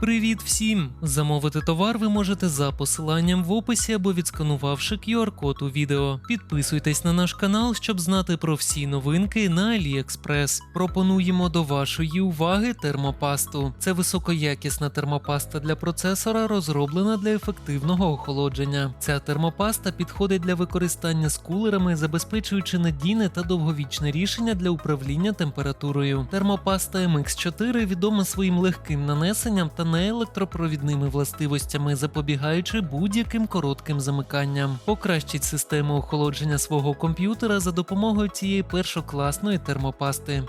Привіт всім! Замовити товар ви можете за посиланням в описі або відсканувавши QR-код у відео. Підписуйтесь на наш канал, щоб знати про всі новинки на AliExpress. Пропонуємо до вашої уваги термопасту. Це високоякісна термопаста для процесора, розроблена для ефективного охолодження. Ця термопаста підходить для використання з кулерами, забезпечуючи надійне та довговічне рішення для управління температурою. Термопаста MX4 відома своїм легким нанесенням та неелектропровідними властивостями, запобігаючи будь-яким коротким замиканням. Покращить систему охолодження свого комп'ютера за допомогою цієї першокласної термопасти.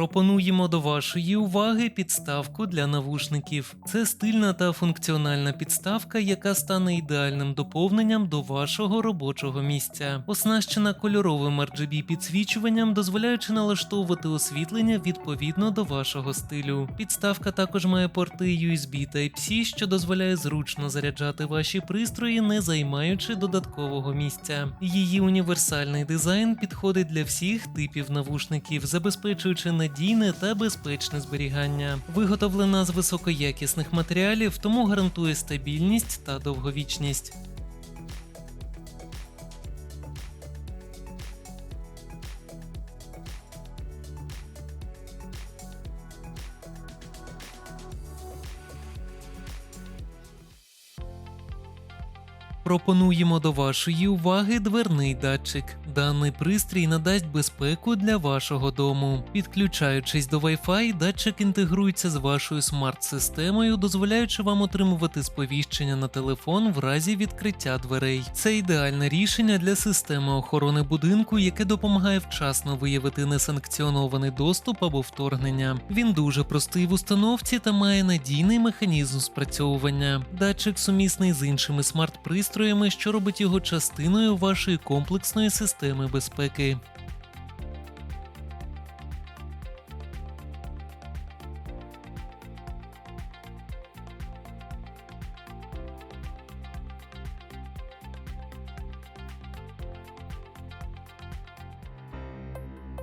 Пропонуємо до вашої уваги підставку для навушників. Це стильна та функціональна підставка, яка стане ідеальним доповненням до вашого робочого місця. Оснащена кольоровим RGB підсвічуванням, дозволяючи налаштовувати освітлення відповідно до вашого стилю. Підставка також має порти USB Type-C, що дозволяє зручно заряджати ваші пристрої, не займаючи додаткового місця. Її універсальний дизайн підходить для всіх типів навушників, забезпечуючи надійне та безпечне зберігання. Виготовлена з високоякісних матеріалів, тому гарантує стабільність та довговічність. Пропонуємо до вашої уваги дверний датчик. Даний пристрій надасть безпеку для вашого дому. Підключаючись до Wi-Fi, датчик інтегрується з вашою смарт-системою, дозволяючи вам отримувати сповіщення на телефон в разі відкриття дверей. Це ідеальне рішення для системи охорони будинку, яке допомагає вчасно виявити несанкціонований доступ або вторгнення. Він дуже простий в установці та має надійний механізм спрацьовування. Датчик сумісний з іншими смарт-пристроями, що робить його частиною вашої комплексної системи безпеки.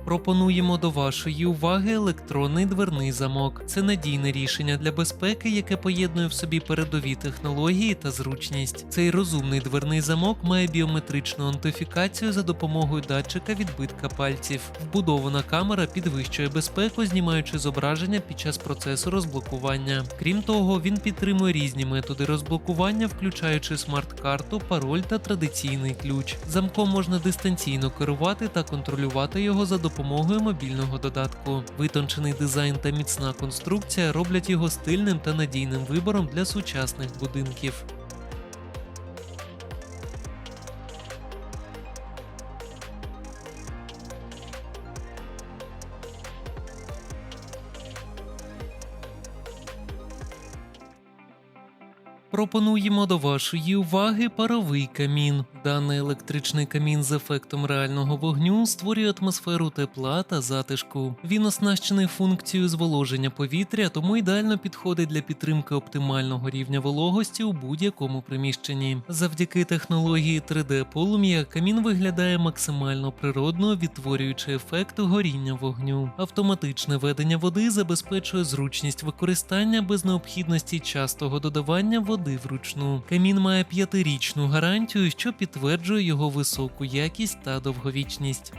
Пропонуємо до вашої уваги електронний дверний замок. Це надійне рішення для безпеки, яке поєднує в собі передові технології та зручність. Цей розумний дверний замок має біометричну аутентифікацію за допомогою датчика відбитка пальців. Вбудована камера підвищує безпеку, знімаючи зображення під час процесу розблокування. Крім того, він підтримує різні методи розблокування, включаючи смарт-карту, пароль та традиційний ключ. Замком можна дистанційно керувати та контролювати його за допомогою мобільного додатку. Витончений дизайн та міцна конструкція роблять його стильним та надійним вибором для сучасних будинків. Пропонуємо до вашої уваги паровий камін. Даний електричний камін з ефектом реального вогню створює атмосферу тепла та затишку. Він оснащений функцією зволоження повітря, тому ідеально підходить для підтримки оптимального рівня вологості у будь-якому приміщенні. Завдяки технології 3D полум'я камін виглядає максимально природно, відтворюючи ефект горіння вогню. Автоматичне ведення води забезпечує зручність використання без необхідності частого додавання води вручну. Камін має п'ятирічну гарантію, що підтверджує його високу якість та довговічність.